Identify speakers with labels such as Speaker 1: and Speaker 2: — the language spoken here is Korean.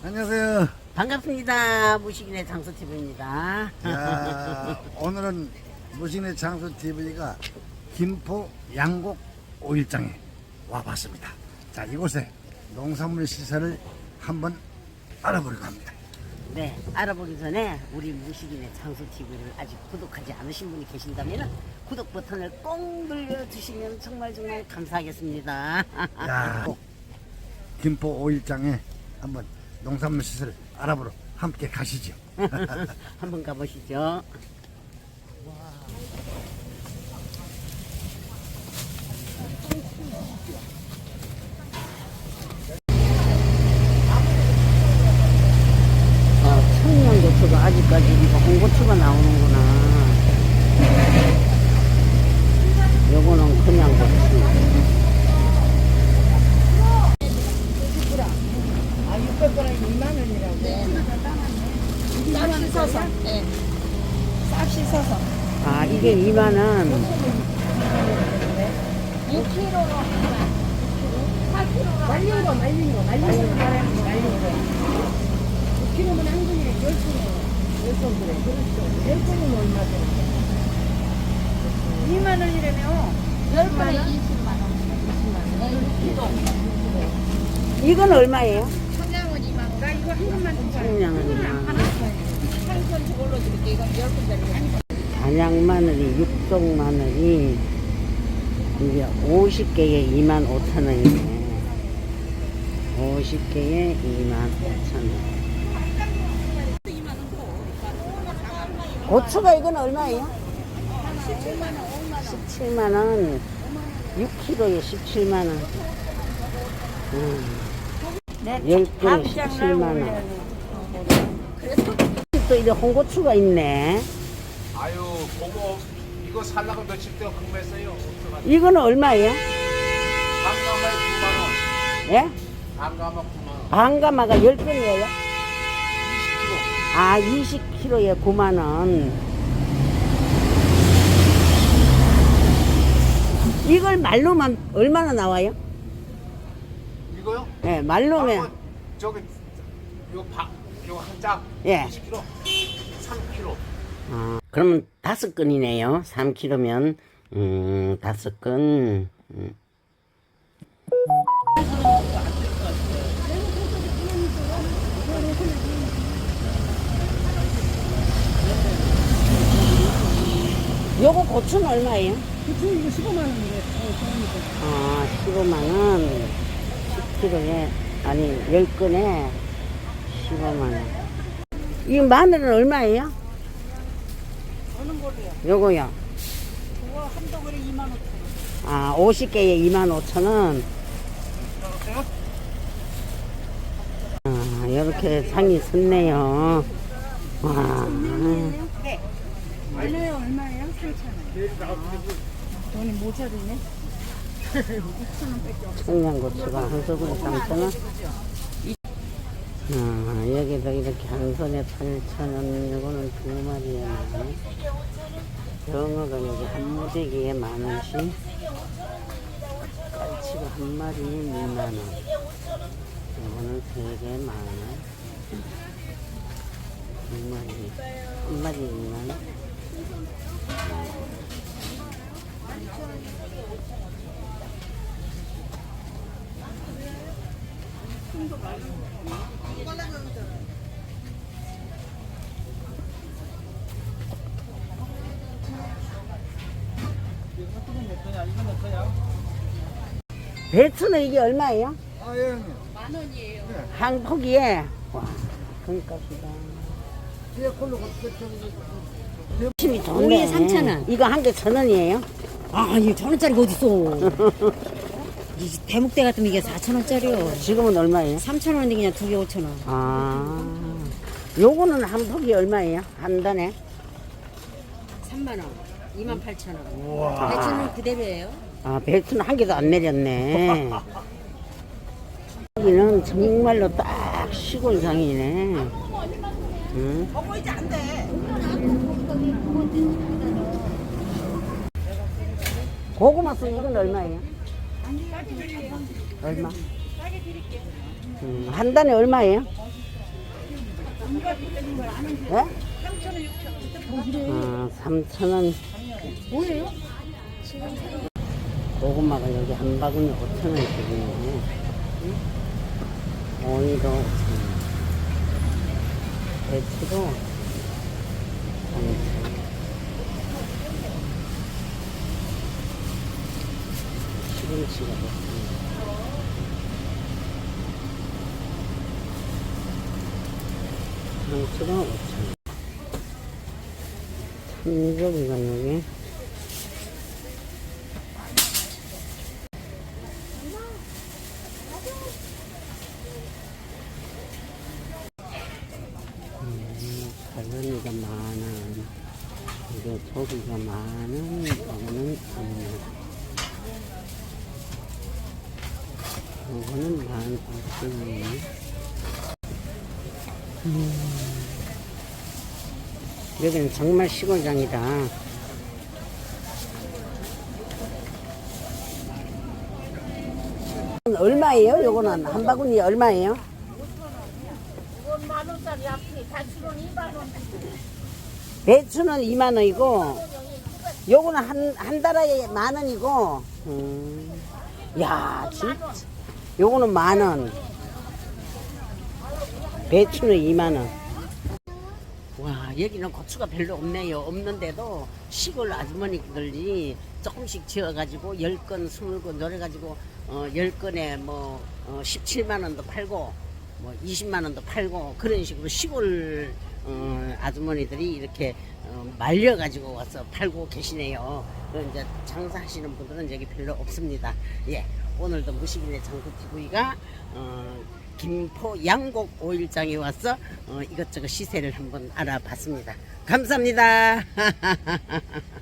Speaker 1: 안녕하세요.
Speaker 2: 반갑습니다. 무식인의 장수TV입니다.
Speaker 1: 자, 오늘은 무신의 장수 TV가 김포 양곡 오일장에 와봤습니다. 자, 이곳에 농산물 시설을 한번 알아보려고 합니다.
Speaker 2: 네, 알아보기 전에 우리 무식인의 장수TV를 아직 구독하지 않으신 분이 계신다면 구독 버튼을 꼭 눌러주시면 정말 정말 감사하겠습니다.
Speaker 1: 야, 김포 오일장에 한번 농산물 시설 알아보러 함께 가시죠.
Speaker 2: 한번 가보시죠. 아, 청양고추가 아직까지 이거 홍고추가 나오는구나. 요거는 그냥 고추.
Speaker 3: 쌀 씻어서. 네. 쌀 씻어서.
Speaker 2: 아, 이게 2만 원.
Speaker 3: 6kg로 하나. 4kg. 말린 거, 말린 거, 말린 거. 말린 거. 6kg면 한 근에 10근에. 10건 그래. 그렇죠. 10근이면 얼마 되는데? 2만 원이라며. 10근에 20만 원. 20만 원. 네, 6kg.
Speaker 2: 이건 얼마예요?
Speaker 3: 청양은 2만 원. 나 이거 한 근만 좀 사요.
Speaker 2: 청양은 2만 원.
Speaker 3: 한건 저걸로 드릴게. 이건 10근짜리.
Speaker 2: 단양 마늘이 육종 마늘이 이게 50개에 2만 5천 원이네. 50개에 2만 5천 원. 고추가 이건 얼마예요? 17만 원. 6kg에 17만 원. 음.
Speaker 3: 네,
Speaker 2: 10개에 17만 원. 또 이제 홍고추가 있네.
Speaker 4: 아유, 그거 이거 살라고 며칠 동안 근무했어요. 없어가지고.
Speaker 2: 이거는 얼마예요?
Speaker 4: 반가마에 9만 원.
Speaker 2: 예?
Speaker 4: 반가마 9만 원.
Speaker 2: 반가마가 10건이에요?
Speaker 4: 20kg.
Speaker 2: 아, 20kg에 9만원. 이걸 말로만 얼마나 나와요?
Speaker 4: 이거요?
Speaker 2: 예, 말로면,
Speaker 4: 아, 저기 요 바, 요한 짝.
Speaker 2: 예.
Speaker 4: 20kg. 3kg.
Speaker 2: 아, 그러면 다섯 건이네요. 3kg면, 음, 다섯 건. 음. 요거 고추는 얼마예요?
Speaker 3: 고추 이거 15만 원이래.
Speaker 2: 아, 15만 원. 10kg에, 아니, 10건에 15만 원. 이 마늘은 얼마예요?
Speaker 3: 어느 거리야?
Speaker 2: 요거요.
Speaker 3: 그거 한 덩어리 2만 5천 원.
Speaker 2: 아, 50개에 2만 5천 원. 아, 이렇게 상이 섰네요. 와,
Speaker 3: 네. 얼마요? 얼마예요? 3천 원. 돈이 모자르네.
Speaker 2: 청양고추가 한 소금에 3천 원. 아, 여기도 이렇게 한 손에 8천 원. 이거는 두 원. 정어가 여기 한 무대기에 만 원씩. 깔치가 한 마리에 2만 원. 이거는 세 개에 만 원. 두 마리, 한 마리 2만 원. 배추는 이게 얼마예요?
Speaker 1: 아, 예, 형님.
Speaker 2: 한 포기에 와 금값이다. 힘이 좋네.
Speaker 5: 우리에 3,000원.
Speaker 2: 이거 한 개 천 원이에요?
Speaker 5: 아, 이천 원짜리가 어딨어. 이 대목대 같으면 이게 4천 원짜리요.
Speaker 2: 지금은 얼마예요?
Speaker 5: 3천 원인데 그냥 두 개 5천 원.
Speaker 2: 아, 요거는 한 포기 얼마예요? 한 단에?
Speaker 5: 3만 원. 2만 8천 원. 배추는 그대로예요.
Speaker 2: 아, 배추는 한 개도 안 내렸네. 여기는 정말로 딱 시골상이네. 응? 고구마 순 이건 얼마예요? 얼마? 음, 한 단에 얼마예요? 네? 아, 3,000원.
Speaker 3: 뭐예요?
Speaker 2: 고구마가 여기 한 바구니 5,000원씩이네. 오이도 5,000원. 배추도 3,000원. 시금치가 좋습니다. 상추가 5,000원. 참조기가 여기 갈라니가 많은 이게 조기가 많은 이거는 음, 이거는 만 원이네 음, 여기는 정말 시골장이다 얼마예요? 요거는 한 바구니 얼마예요?
Speaker 3: 만 원짜리 앞에 단수는 2만 원.
Speaker 2: 배추는 2만 원이고 요거는 한, 한 달에 만 원이고 음. 야 진짜 요거는 만 원. 배추는 2만 원. 와 여기는 고추가 별로 없네요. 없는데도 시골 아주머니들이 조금씩 지어가지고 10건, 20건 노래가지고 어, 10건에 뭐 어, 17만 원도 팔고 뭐 20만 원도 팔고 그런 식으로 시골 어, 아주머니들이 이렇게 어, 말려가지고 와서 팔고 계시네요. 그 이제 장사하시는 분들은 여기 별로 없습니다. 예, 오늘도 무식인의 장수 TV가 어, 김포 양곡 오일장에 와서 어, 이것저것 시세를 한번 알아봤습니다. 감사합니다.